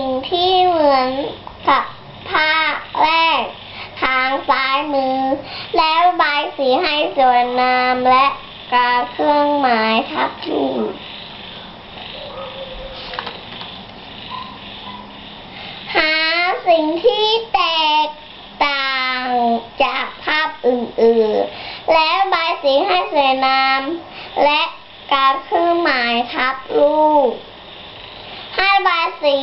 สิ่งที่เหมือนกับภาพแรก ทางซ้ายมือ แล้วใบสีให้สวยงามและกาเครื่องหมายทับทิมหาสิ่งที่แตกต่างจากภาพอื่นๆ แล้วใบสีให้สวยงามและการเครื่องหมายทับรูป บายสี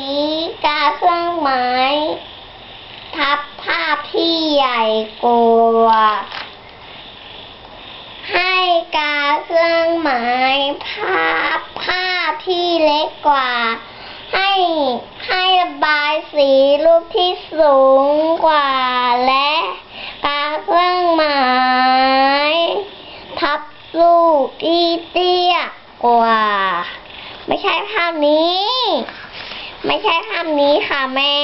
กาเครื่องหมายทับภาพที่ใหญ่กว่าให้กาเครื่องหมายภาพภาพที่เล็กกว่า ให้ให้ระบายสีรูปที่สูงกว่าและกาเครื่องหมายทับรูปที่เตี้ยกว่า ไม่ใช่ภาพนี้ ไม่ใช่ภาพนี้ค่ะแม่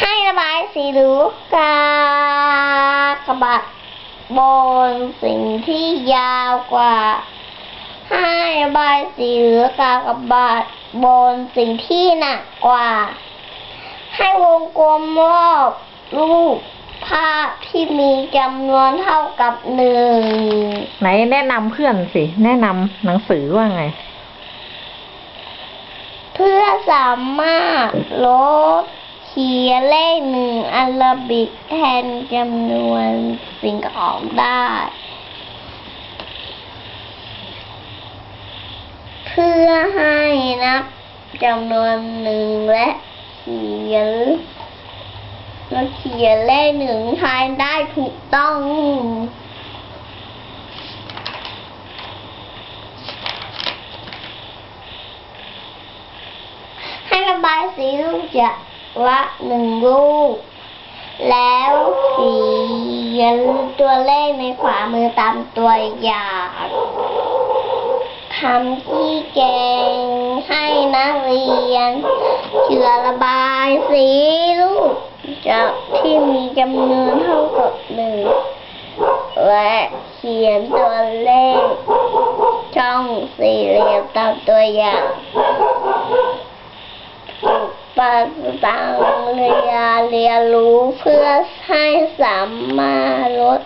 ให้ระบายสีหรือกากระบาดบนสิ่งที่ยาวกว่า ให้ระบายสีหรือกากบาดบนสิ่งที่หนักกว่า ให้วงกลมรอบรูปภาพที่มีจำนวนเท่ากับหนึ่ง ไหนแนะนำเพื่อนสิ แนะนำหนังสือว่าไง สามารถลดเขียนเลขหนึ่งอัลบิกแทนจำนวนสิ่งของได้ เพื่อให้นับจำนวนหนึ่งและเขียนและเขียนเลขหนึ่งทายได้ถูกต้อง ให้ระ บายสีลูกจากละหนึ่งลูก แล้วเขียนตัวเลขในขวามือตามตัวอย่างทำที่แกงให้นักเรียนเชื่อระบายสีลูกจากที่มีจำนวนเท่ากับหนึ่งและเขียนตัวเลขช่องสี่เหลี่ยมตามตัวอย่าง ปาตังเรียนเรียนรู้เพื่อให้สามารถลด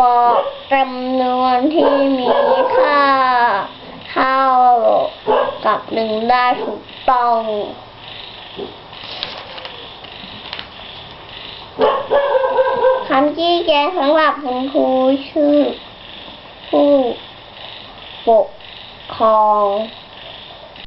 บอกจำนวนที่มีค่าเท่ากับหนึ่งได้ถูกต้องคำชี้แจงสำหรับคุณครูชื่อ ผู้ปกครอง